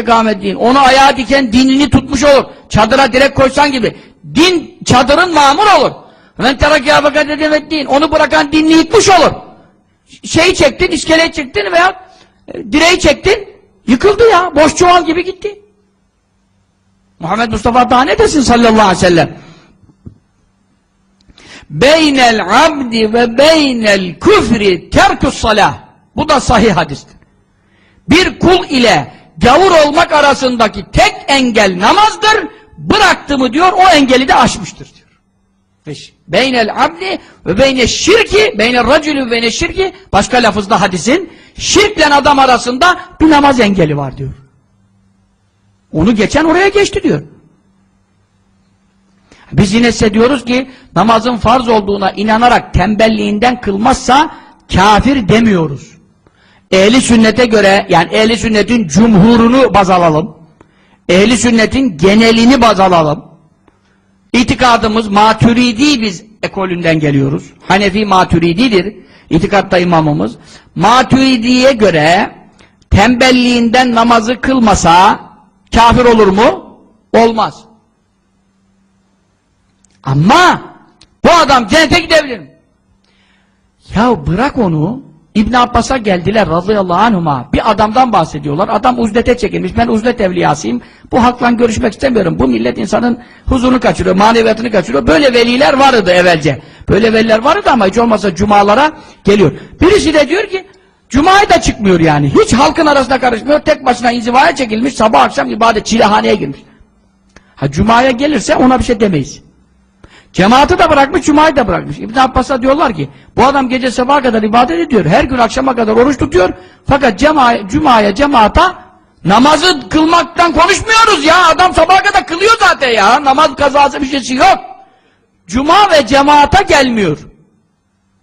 ikamet din. Onu ayağa diken dinini tutmuş olur. Çadıra direkt koysan gibi. Din çadırın mamur olur. Ben terakkiya fakat edemet din. Onu bırakan dinini yıkmış olur. Şeyi çektin, iskeleyi çektin veya e, direği çektin. Yıkıldı ya. Boş çuval gibi gitti. Muhammed Mustafa daha ne desin sallallahu aleyhi ve sellem? Beynel abdi ve beynel küfri terkus salah. Bu da sahih hadistir. Bir kul ile gavur olmak arasındaki tek engel namazdır. Bıraktı mı diyor, o engeli de aşmıştır diyor. Beş. Beynel abdi ve beyne şirki, beynel racülü ve beyne şirki, başka lafızda hadisin, şirkle adam arasında bir namaz engeli var diyor. Onu geçen oraya geçti diyor. Biz yine size diyoruz ki namazın farz olduğuna inanarak tembelliğinden kılmazsa kafir demiyoruz. Ehli sünnete göre yani ehli sünnetin cumhurunu baz alalım. Ehli sünnetin genelini baz alalım. İtikadımız maturidi biz ekolünden geliyoruz. Hanefi maturididir. İtikatta imamımız. Maturidiye göre tembelliğinden namazı kılmasa kafir olur mu? Olmaz. Ama bu adam cennete gidebilir mi? Ya bırak onu. İbn Abbas'a geldiler radıyallahu anhuma. Bir adamdan bahsediyorlar. Adam uzlete çekilmiş. Ben uzlet evliyasıyım. Bu halkla görüşmek istemiyorum. Bu millet insanın huzurunu kaçırıyor, maneviyatını kaçırıyor. Böyle veliler vardı evvelce. Böyle veliler vardı ama hiç olmazsa cumalara geliyor. Birisi de diyor ki Cuma'ya da çıkmıyor yani. Hiç halkın arasına karışmıyor. Tek başına inzivaya çekilmiş. Sabah akşam ibadet çilehaneye girmiş. Ha Cuma'ya gelirse ona bir şey demeyiz. Cemaati de bırakmış, Cuma'yı da bırakmış. İbn Abbas'a diyorlar ki, bu adam gece sabaha kadar ibadet ediyor, her gün akşama kadar oruç tutuyor, fakat cema Cuma'ya, cemaata namazı kılmaktan konuşmuyoruz ya, adam sabaha kadar kılıyor zaten ya, namaz kazası bir şeysi yok. Cuma ve cemaata gelmiyor.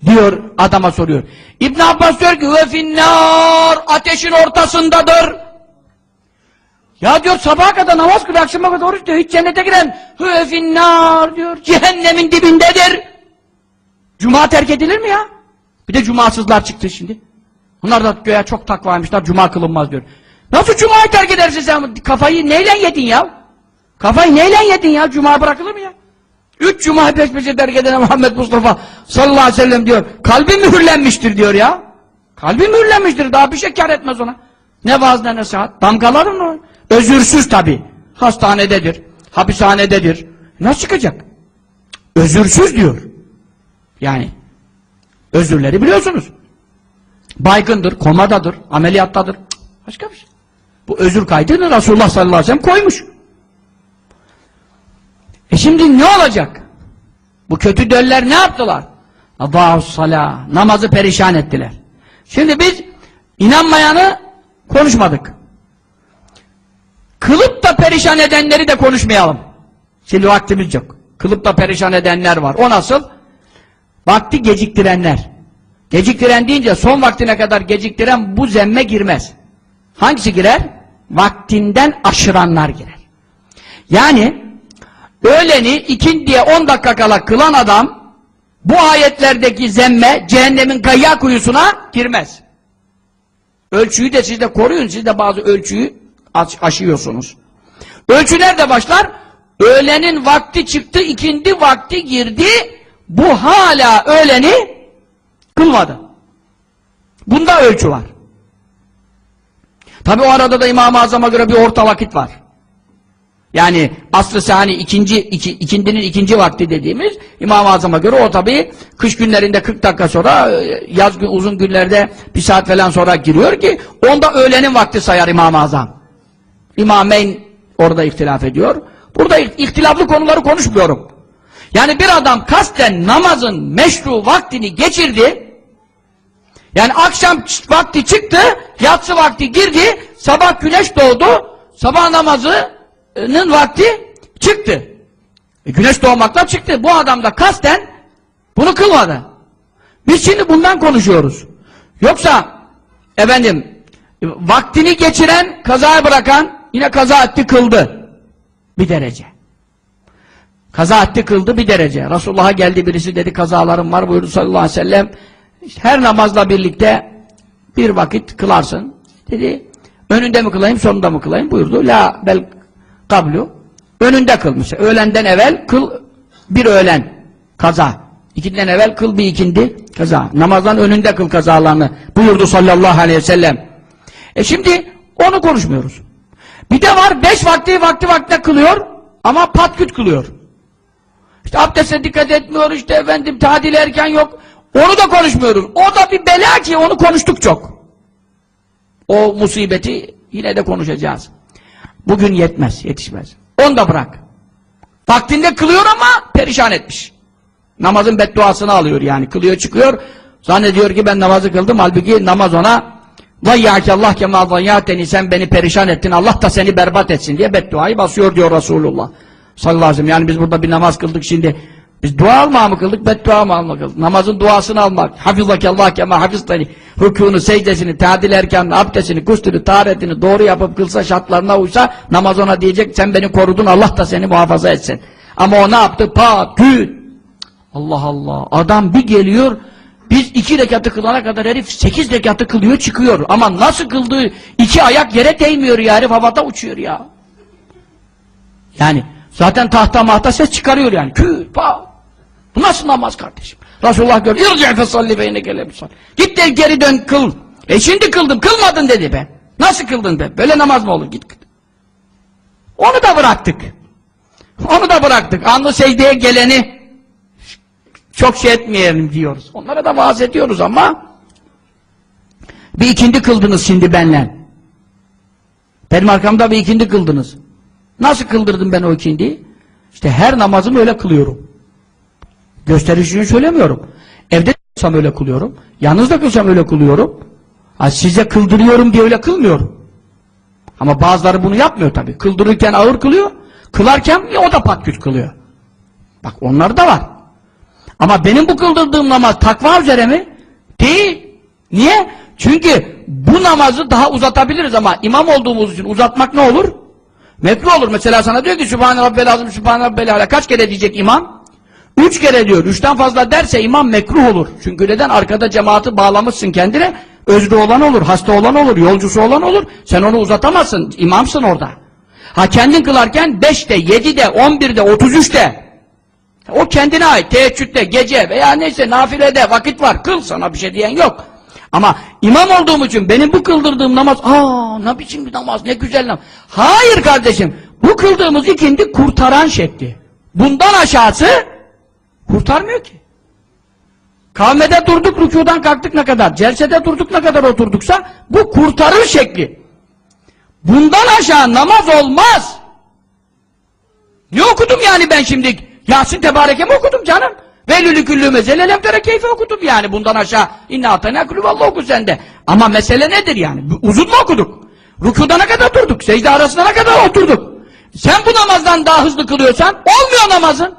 Diyor, adama soruyor. İbn Abbas diyor ki, ve finnar, ateşin ortasındadır. Ya diyor sabaha kadar namaz kılıyor, akşama kadar oruç diyor. Hiç cennete giren hüve finnar diyor. Cehennemin dibindedir. Cuma terk edilir mi ya? Bir de cumasızlar çıktı şimdi. Bunlar da göğe çok takvaymışlar, cuma kılınmaz diyor. Nasıl cumayı terk edersin sen? Kafayı neyle yedin ya? Kafayı neyle yedin ya? Cuma bırakılır mı ya? Üç cuma peş peşe terk edene Muhammed Mustafa sallallahu aleyhi ve sellem diyor. Kalbi mühürlenmiştir diyor ya. Kalbi mühürlenmiştir. Daha bir şey kar etmez ona. Ne vaaz ne nasihat. Damgalar mı? Özürsüz tabi. Hastanededir. Hapishanededir. Nasıl çıkacak? Özürsüz diyor. Yani özürleri biliyorsunuz. Baygındır, komadadır, ameliyattadır. Cık, Başka bir şey. Bu özür kaydını Resulullah sallallahu aleyhi ve sellem koymuş. E şimdi ne olacak? Bu kötü döller ne yaptılar? Namazı perişan ettiler. Şimdi biz inanmayanı konuşmadık. Kılıp da perişan edenleri de konuşmayalım. Şimdi vaktimiz yok. Kılıp da perişan edenler var. O nasıl? Vakti geciktirenler. Geciktiren deyince son vaktine kadar geciktiren bu zemme girmez. Hangisi girer? Vaktinden aşıranlar girer. Yani öğleni ikindiye 10 dakika kala kılan adam bu ayetlerdeki zemme cehennemin gayya kuyusuna girmez. Ölçüyü de siz de koruyun. Siz de bazı ölçüyü aş aşıyorsunuz. Ölçü nerede başlar? Öğlenin vakti çıktı, ikindi vakti girdi. Bu hala öğleni kılmadı. Bunda ölçü var. Tabi o arada da İmam-ı Azam'a göre bir orta vakit var. Yani aslı sani ikinci, iki, ikindinin ikinci vakti dediğimiz İmam-ı Azam'a göre o tabi kış günlerinde 40 dakika sonra yaz gün, uzun günlerde bir saat falan sonra giriyor ki onda öğlenin vakti sayar İmam-ı Azam. İmameyn orada ihtilaf ediyor. Burada ihtilaflı konuları konuşmuyorum. Yani bir adam kasten namazın meşru vaktini geçirdi. Yani akşam vakti çıktı, yatsı vakti girdi, sabah güneş doğdu, sabah namazının vakti çıktı. E güneş doğmakla çıktı. Bu adam da kasten bunu kılmadı. Biz şimdi bundan konuşuyoruz. Yoksa efendim vaktini geçiren, kazaya bırakan yine kaza etti kıldı. Bir derece. Kaza etti kıldı bir derece. Resulullah'a geldi birisi dedi kazalarım var buyurdu sallallahu aleyhi ve sellem. İşte her namazla birlikte bir vakit kılarsın. Dedi Önünde mi kılayım, sonunda mı kılayım? Buyurdu. La bel kablu. Önünde kılmış. Öğlenden evvel kıl bir öğlen. Kaza. İkinden evvel kıl bir ikindi. Kaza. Namazdan önünde kıl kazalarını. Buyurdu sallallahu aleyhi ve sellem. E şimdi onu konuşmuyoruz. Bir de var beş vakti vakti vakti kılıyor ama patküt kılıyor. İşte abdeste dikkat etmiyor işte efendim tadil erken yok. Onu da konuşmuyoruz. O da bir bela ki onu konuştuk çok. O musibeti yine de konuşacağız. Bugün yetmez, yetişmez. Onu da bırak. Vaktinde kılıyor ama perişan etmiş. Namazın bedduasını alıyor yani. Kılıyor çıkıyor. Zannediyor ki ben namazı kıldım. Halbuki namaz ona Allah kema zayyateni sen beni perişan ettin. Allah da seni berbat etsin diye bedduayı basıyor diyor Resulullah. Sallallahu aleyhi ve. Yani biz burada bir namaz kıldık şimdi. Biz dua alma mı kıldık? Beddua mı alma kıldık? Namazın duasını almak. Allah kema hafiztani. Rükûnu, secdesini, tadil erkanını, abdestini, kustunu, taharetini doğru yapıp kılsa, şartlarına uysa namaz ona diyecek sen beni korudun Allah da seni muhafaza etsin. Ama o ne yaptı? Pa, küt. Allah Allah. Adam bir geliyor biz iki rekatı kılana kadar herif sekiz rekatı kılıyor çıkıyor. Ama nasıl kıldığı iki ayak yere değmiyor ya herif havada uçuyor ya. Yani zaten tahta mahta ses çıkarıyor yani. Kü, pa. Bu nasıl namaz kardeşim? Resulullah gör. İrci fesalli beyne gelemişsin. Git de geri dön kıl. E şimdi kıldım. Kılmadın dedi be. Nasıl kıldın be? Böyle namaz mı olur? Git. Onu da bıraktık. Onu da bıraktık. Anlı secdeye geleni çok şey etmeyelim diyoruz. Onlara da vaaz ediyoruz ama bir ikindi kıldınız şimdi benle. Benim arkamda bir ikindi kıldınız. Nasıl kıldırdım ben o ikindiyi? İşte her namazımı öyle kılıyorum. Gösterişini söylemiyorum. Evde kılsam öyle kılıyorum. Yalnız da kılsam öyle kılıyorum. Ha, size kıldırıyorum diye öyle kılmıyorum. Ama bazıları bunu yapmıyor tabii. Kıldırırken ağır kılıyor. Kılarken o da patküt kılıyor. Bak onlar da var. Ama benim bu kıldırdığım namaz takva üzere mi? Değil. Niye? Çünkü bu namazı daha uzatabiliriz ama imam olduğumuz için uzatmak ne olur? Mekruh olur. Mesela sana diyor ki Sübhane Rabbel Azim, Sübhane Rabbel Ala. Kaç kere diyecek imam? Üç kere diyor. Üçten fazla derse imam mekruh olur. Çünkü neden? Arkada cemaati bağlamışsın kendine. Özrü olan olur, hasta olan olur, yolcusu olan olur. Sen onu uzatamazsın. İmamsın orada. Ha kendin kılarken beşte, yedide, on birde, otuz üçte o kendine ait. Teheccüde, gece veya neyse nafilede vakit var. Kıl sana bir şey diyen yok. Ama imam olduğum için benim bu kıldırdığım namaz aa ne biçim bir namaz ne güzel namaz. Hayır kardeşim. Bu kıldığımız ikindi kurtaran şekli. Bundan aşağısı kurtarmıyor ki. Kavmede durduk, rükudan kalktık ne kadar, celsede durduk ne kadar oturduksa bu kurtarır şekli. Bundan aşağı namaz olmaz. Ne okudum yani ben şimdi? Yasin Tebareke mi okudum canım? Velülü küllü mezele leftere keyfe okudum yani bundan aşağı. İnne atene kulüvallah oku sende. Ama mesele nedir yani? Uzun mu okuduk? Rükuda ne kadar durduk? Secde arasında ne kadar oturduk? Sen bu namazdan daha hızlı kılıyorsan olmuyor namazın.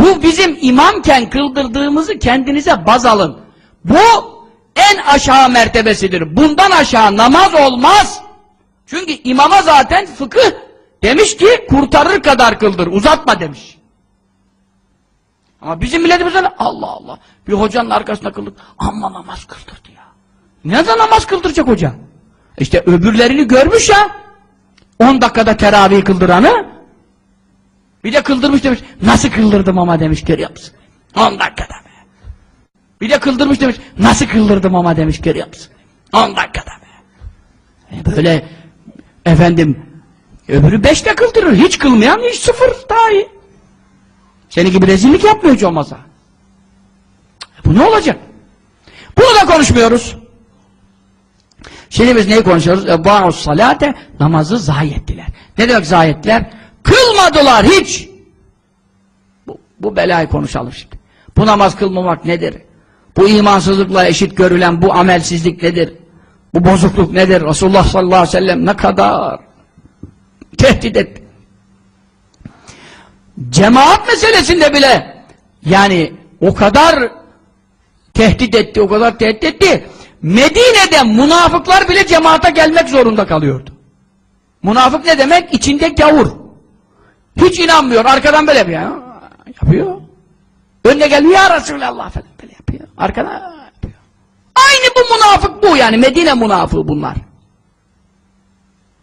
Bu bizim imamken kıldırdığımızı kendinize baz alın. Bu en aşağı mertebesidir. Bundan aşağı namaz olmaz. Çünkü imama zaten fıkıh Demiş ki kurtarır kadar kıldır, uzatma demiş. Ama bizim milletimizde Allah Allah. Bir hocanın arkasında kıldık. Amma namaz kıldırdı ya. Ne de namaz kıldıracak hoca? İşte öbürlerini görmüş ya. 10 dakikada teravih kıldıranı. Bir de kıldırmış demiş. Nasıl kıldırdım ama demiş görüyor musun? 10 dakikada be. Bir de kıldırmış demiş. Nasıl kıldırdım ama demiş görüyor musun? 10 dakikada be. E böyle efendim Öbürü beşte kıldırır. Hiç kılmayan hiç sıfır daha iyi. Senin gibi rezillik yapmıyor hiç olmazsa. E bu ne olacak? Bunu da konuşmuyoruz. Şimdi biz neyi konuşuyoruz? Ebbâ'us salate namazı zayi ettiler. Ne demek zayi ettiler? Kılmadılar hiç. Bu, bu belayı konuşalım şimdi. Bu namaz kılmamak nedir? Bu imansızlıkla eşit görülen bu amelsizlik nedir? Bu bozukluk nedir? Resulullah sallallahu aleyhi ve sellem ne kadar tehdit etti. Cemaat meselesinde bile yani o kadar tehdit etti, o kadar tehdit etti. Medine'de münafıklar bile cemaate gelmek zorunda kalıyordu. Münafık ne demek? İçinde gavur. Hiç inanmıyor. Arkadan böyle yapıyor. Yapıyor. Önüne geliyor ya Resulallah falan böyle yapıyor. Arkadan yapıyor. Aynı bu münafık bu yani. Medine münafığı bunlar.